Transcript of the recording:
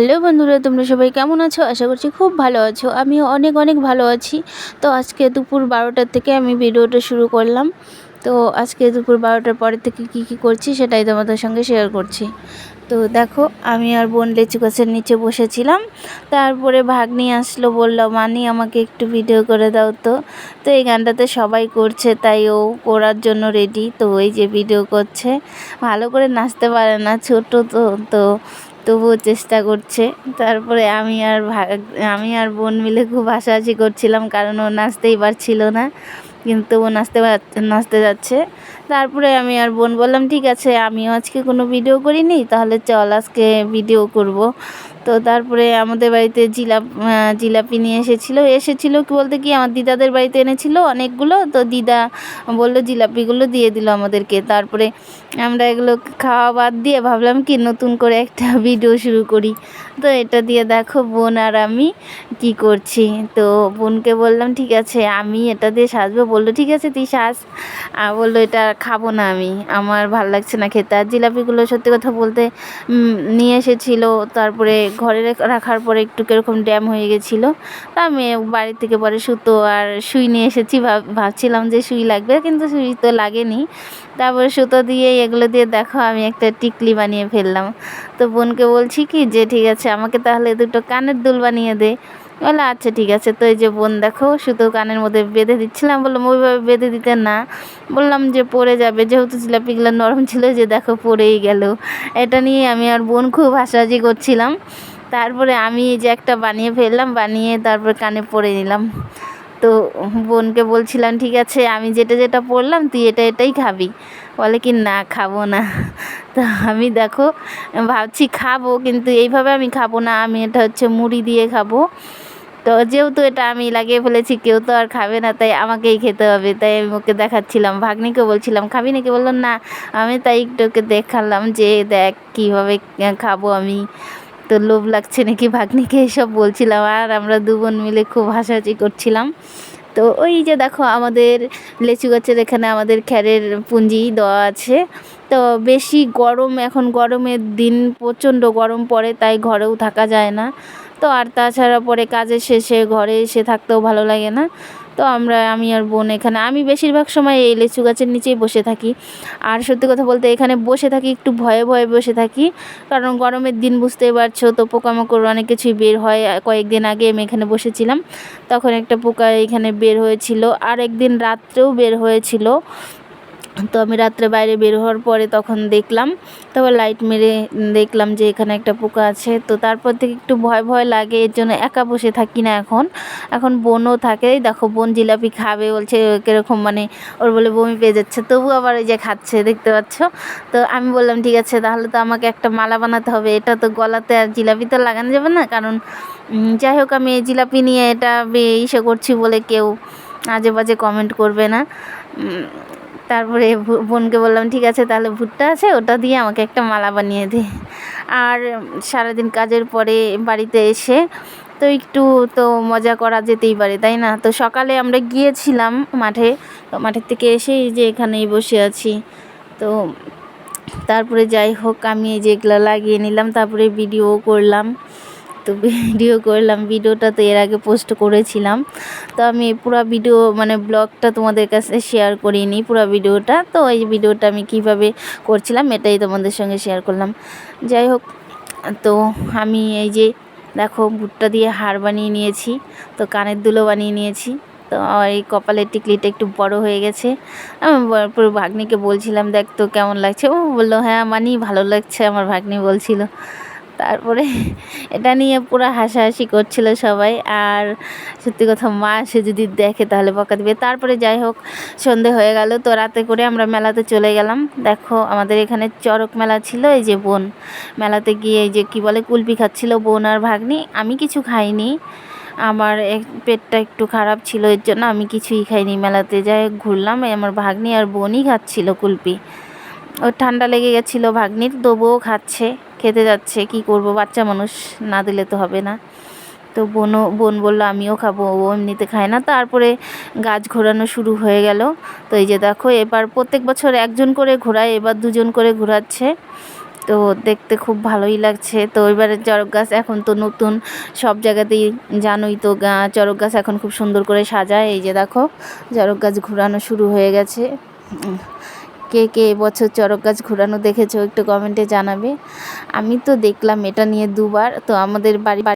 Hello বন্ধুরা, তোমরা সবাই কেমন আছো? আশা করছি খুব ভালো আছো। আমিও অনেক অনেক ভালো আছি। তো আজকে দুপুর বারোটার থেকে আমি ভিডিওটা শুরু করলাম। তো আজকে দুপুর বারোটার পরের থেকে কি কি করছি সেটাই তোমাদের সঙ্গে শেয়ার করছি। তো দেখো, আমি আর বোন লেচু গাছের নিচে বসেছিলাম। তারপরে ভাগ্নি আসলো, বলল, মানি, আমাকে একটু ভিডিও করে দাও তো। তো এই গানটাতে সবাই করছে, তাই ও করার জন্য রেডি তো ওই যে ভিডিও করছে, ভালো করে নাচতে পারে না ছোট তো তো তবুও চেষ্টা করছে। তারপরে আমি আর আমি আর বোন মিলে খুব হাসাহাসি করছিলাম কারণ ও নাচতেই পারছিল না, কিন্তু ও নাচতে নাচতে যাচ্ছে। তারপরে আমি আর বোন বললাম, ঠিক আছে, আমিও আজকে কোনো ভিডিও করিনি, তাহলে চল আজকে ভিডিও করব। তো তারপরে আমাদের বাড়িতে জিলাপ জিলাপি নিয়ে এসেছিল। এসেছিল কি বলতে কি, আমার দিদাদের বাড়িতে এনেছিল অনেকগুলো। তো দিদা বলল জিলাপিগুলো দিয়ে দিল আমাদেরকে। তারপরে আমরা এগুলো খাওয়া বাদ দিয়ে ভাবলাম কি, নতুন করে একটা ভিডিও শুরু করি। তো এটা দিয়ে দেখো বোন আর আমি কি করছি। তো বোনকে বললাম, ঠিক আছে, আমি এটা দিয়ে সাজবো। বলল, ঠিক আছে, তুই সাজ। আর বলল, এটা খাব না আমি। আমার ভালো লাগছে না খেতে। আর জিলাপিগুলো সত্যি কথা বলতে নিয়ে এসেছিল। তারপরে ঘরে রাখার পরে একটু কীরকম ড্যাম হয়ে গেছিল। তা আমি বাড়ি থেকে পরে সুতো আর সুই নিয়ে এসেছি। ভাবছিলাম যে সুই লাগবে, কিন্তু সুই তো লাগেনি। তারপরে সুতো দিয়ে এগুলো দিয়ে দেখো, আমি একটা টিকলি বানিয়ে ফেললাম। তো বোনকে বলছি কি, যে ঠিক আছে, আমাকে তাহলে দুটো কানের দুল বানিয়ে দে। বলে আচ্ছা ঠিক আছে। তো এই যে বোন, দেখো, শুধু কানের মধ্যে বেঁধে দিচ্ছিলাম। বললাম, ওইভাবে বেঁধে দিতে না। বললাম যে, পড়ে যাবে। যেহেতু জিলাপিগুলো নরম ছিল যে দেখো, পড়েই গেল। এটা নিয়ে আমি আর বোন খুব হাসাহাসি করছিলাম। তারপরে আমি যে একটা বানিয়ে ফেললাম, বানিয়ে তারপর কানে পরে নিলাম। তো বোনকে বলছিলাম, ঠিক আছে, আমি যেটা যেটা পড়লাম, তুই এটা এটাই খাবি। বলে কি, না, খাব না। তো আমি দেখো, ভাবছি খাব, কিন্তু এইভাবে আমি খাব না। আমি এটা হচ্ছে মুড়ি দিয়ে খাব। তো যেহেতু এটা আমি লাগিয়ে ফেলেছি, কেউ তো আর খাবে না, তাই আমাকেই খেতে হবে। তাই আমি ওকে দেখাচ্ছিলাম, ভাগ্নিকে বলছিলাম, খাবি নাকি? বলল, না। আমি তাই একটু ওকে দেখালাম যে, দেখ, কীভাবে খাব আমি? তো লোভ লাগছে নাকি ভাগ্নিকে এসব বলছিলাম, আর আমরা দু বোন মিলে খুব হাসাহাসি করছিলাম। তো ওই যে দেখো, আমাদের লেচু গাছের এখানে আমাদের খ্যারের পুঞ্জি দেওয়া আছে। তো বেশি গরম, এখন গরমের দিন প্রচণ্ড গরম পড়ে, তাই ঘরেও থাকা যায় না। তো আর তাছাড়া পরে কাজের শেষে ঘরে এসে থাকতেও ভালো লাগে না। তো আমরা, আমি আর বোন এখানে, আমি বেশিরভাগ সময় এই লিচু গাছের নিচেই বসে থাকি। আর সত্যি কথা বলতে এখানে বসে থাকি, একটু ভয়ে ভয়ে বসে থাকি। কারণ গরমের দিন বুঝতেই পারছ তো, পোকামাকড় অনেক কিছুই বের হয়। কয়েকদিন আগে আমি এখানে বসেছিলাম। তখন একটা পোকা এখানে বের হয়েছিল। আর একদিন রাত্রেও বের হয়েছিল। তো আমি রাত্রে বাইরে বের হওয়ার পরে তখন দেখলাম, তারপর লাইট মেরে দেখলাম যে এখানে একটা পোকা আছে। তো তারপর থেকে একটু ভয় ভয় লাগে, এর জন্য একা বসে থাকি না এখন। এখন বোনও থাকে দেখো বোন জিলাপি খাবে বলছে, কীরকম মানে ওর বলে বমি পেয়ে যাচ্ছে। তবু আবার এই যে খাচ্ছে, দেখতে পাচ্ছ? তো আমি বললাম, ঠিক আছে, তাহলে তো আমাকে একটা মালা বানাতে হবে। এটা তো গলাতে আর জিলাপি তো লাগানো যাবে না। কারণ যাই হোক, আমি এই জিলাপি নিয়ে এটা ইসে করছি বলে কেউ আজে বাজে কমেন্ট করবে না। তারপরে বোনকে বললাম, ঠিক আছে, তাহলে ভুট্টা আছে, ওটা দিয়ে আমাকে একটা মালা বানিয়ে দে। আর সারাদিন কাজের পরে বাড়িতে এসে তো একটু তো মজা করা যেতেই পারে, তাই না? তো সকালে আমরা গিয়েছিলাম মাঠে মাঠের থেকে এসেই যে এখানেই বসে আছি। তো তারপরে যাই হোক, আমি এই যে এগুলো লাগিয়ে নিলাম, তারপরে ভিডিও করলাম। তো ভিডিও করলাম, ভিডিওটা তো এর আগে পোস্ট করেছিলাম। তো আমি পুরো ভিডিও মানে ব্লগটা তোমাদের কাছে শেয়ার করিনি, পুরো ভিডিওটা। তো এই ভিডিওটা আমি কীভাবে করছিলাম, এটাই তোমাদের সঙ্গে শেয়ার করলাম। যাই হোক, তো আমি এই যে, দেখো, ভুট্টা দিয়ে হার বানিয়ে নিয়েছি, তো কানের দুলো বানিয়ে নিয়েছি। তো এই কপালের টিকলিটা একটু বড় হয়ে গেছে। আমি পুরো ভাগ্নিকে বলছিলাম, দেখ তো কেমন লাগছে। ও বলল হ্যাঁ মানি, ভালো লাগছে, আমার ভাগ্নি বলছিল। তারপরে এটা নিয়ে পুরো হাসাহাসি করছিল সবাই। আর সত্যি কথা, মা সে যদি দেখে তাহলে বকা দিবে। তারপরে যাই হোক, সন্ধে হয়ে গেল তো রাতে করে আমরা মেলাতে চলে গেলাম। দেখো, আমাদের এখানে চরক মেলা ছিল, এই যে বোন। মেলাতে গিয়ে এই যে কী বলে, কুলপি খাচ্ছিল বোন আর ভাগ্নি। আমি কিছু খাইনি। আমার পেটটা একটু খারাপ ছিল, এর জন্য আমি কিছুই খাইনি মেলাতে। যাই ঘুরলাম। আমার ভাগ্নি আর বোনই খাচ্ছিল কুলপি। ওর ঠান্ডা লেগে গেছিল ভাগ্নির, তবুও খাচ্ছে। খেতে যাচ্ছে, কি করব? বাচ্চা মানুষ না দিলে তো হবে না। তো বোনও, বোন বলল, আমিও খাব। ও এমনিতে খায় না। তারপরে গাছ ঘোরানো শুরু হয়ে গেল। তো এই যে দেখো, এবার প্রত্যেক বছর একজন করে ঘোরায়, এবার দুজন করে ঘোরাচ্ছে। তো দেখতে খুব ভালোই লাগছে। তো এবারে চরক গাছ এখন তো নতুন। সব জায়গাতেই জানোই তো চরক গাছ এখন খুব সুন্দর করে সাজায়। এই যে দেখো চরক গাছ ঘোরানো শুরু হয়ে গেছে। কে কে এবছর চড়ক গাছ ঘোরানো দেখেছ একটু কমেন্টে জানাবে। আমি তো দেখলাম এটা নিয়ে দুবার, তো আমাদের বাড়ি